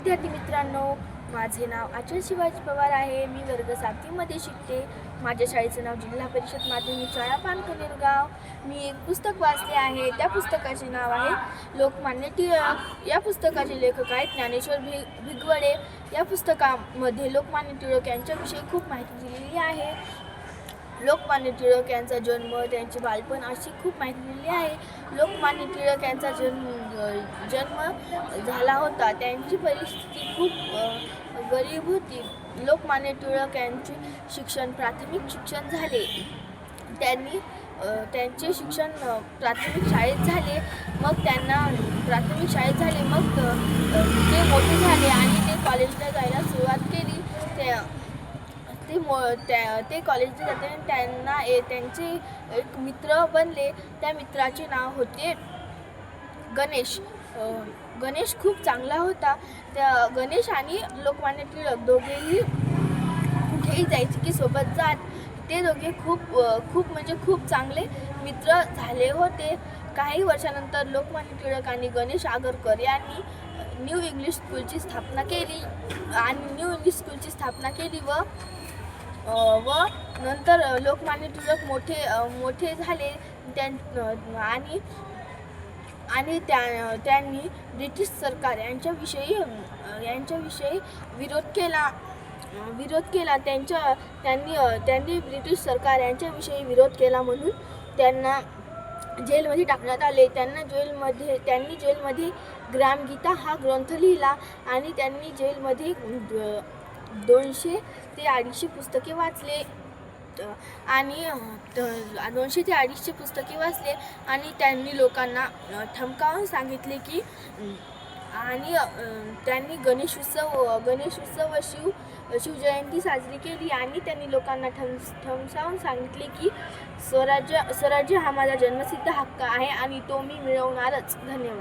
विद्यार्थी मित्रांनो माझे नाव आचार्य शिवाजी पवार आहे. मी वर्ग सातवीमध्ये शिकते. माझ्या शाळेचं नाव जिल्हा परिषद माध्यमिक शाळा पानकनेरगाव मी एक पुस्तक वाचले आहे. त्या पुस्तकाचे नाव आहे लोकमान्य टिळक. या पुस्तकाचे लेखक आहेत ज्ञानेश्वर भि भिगवडे. या पुस्तकामध्ये लोकमान्य टिळक यांच्याविषयी खूप माहिती दिलेली आहे. लोकमान्य टिळक यांचा जन्म त्यांचे बालपण अशी खूप माहिती दिलेली आहे. लोकमान्य टिळक यांचा जन्म जन्म झाला होता. त्यांची परिस्थिती खूप गरीब होती. लोकमान्य टिळक यांचे शिक्षण प्राथमिक शिक्षण झाले. त्यांनी त्यांचे शिक्षण प्राथमिक शाळेत झाले. मग त्यांना प्राथमिक शाळेत झाले. मग ते मोठे झाले आणि ते कॉलेजला जायला सुरुवात केली त्या ते मो त्या ते कॉलेजला आणि त्यांना ए त्यांचे एक मित्र बनले. त्या मित्राचे नाव होते गणेश. गणेश खूप चांगला होता. त्या गणेश आणि लोकमान्य टिळक दोघेही कुठेही जायचे की सोबत जात. ते दोघे खूप खूप म्हणजे खूप चांगले मित्र झाले होते. काही वर्षानंतर लोकमान्य टिळक आणि गणेश आगरकर यांनी न्यू इंग्लिश स्कूलची स्थापना केली. आणि न्यू इंग्लिश स्कूलची स्थापना केली व व नंतर लोकमान्य टिळक मोठे मोठे झाले. त्यां आणि आणि त्या त्यांनी ब्रिटिश सरकार यांच्याविषयी यांच्याविषयी विरोध केला. विरोध केला. त्यांच्या त्यांनी त्यांनी ब्रिटिश सरकार यांच्याविषयी विरोध केला म्हणून त्यांना जेलमध्ये टाकण्यात आले. त्यांना जेलमध्ये त्यांनी जेलमध्ये ग्रामगीता हा ग्रंथ लिहिला आणि त्यांनी जेलमध्ये दोनशे ते अडीचशे पुस्तके वाचले. त- आणि दोनशे ते अडीचशे पुस्तके वाचले आणि त्यांनी लोकांना ठमकावून सांगितले की आणि त्यांनी गणेश उत्सव गणेश उत्सव व शिव शिवजयंती साजरी केली आणि त्यांनी लोकांना ठम ठमसावून सांगितले की स्वराज्य स्वराज्य हा माझा जन्मसिद्ध हक्क आहे आणि तो मी मिळवणारच. धन्यवाद.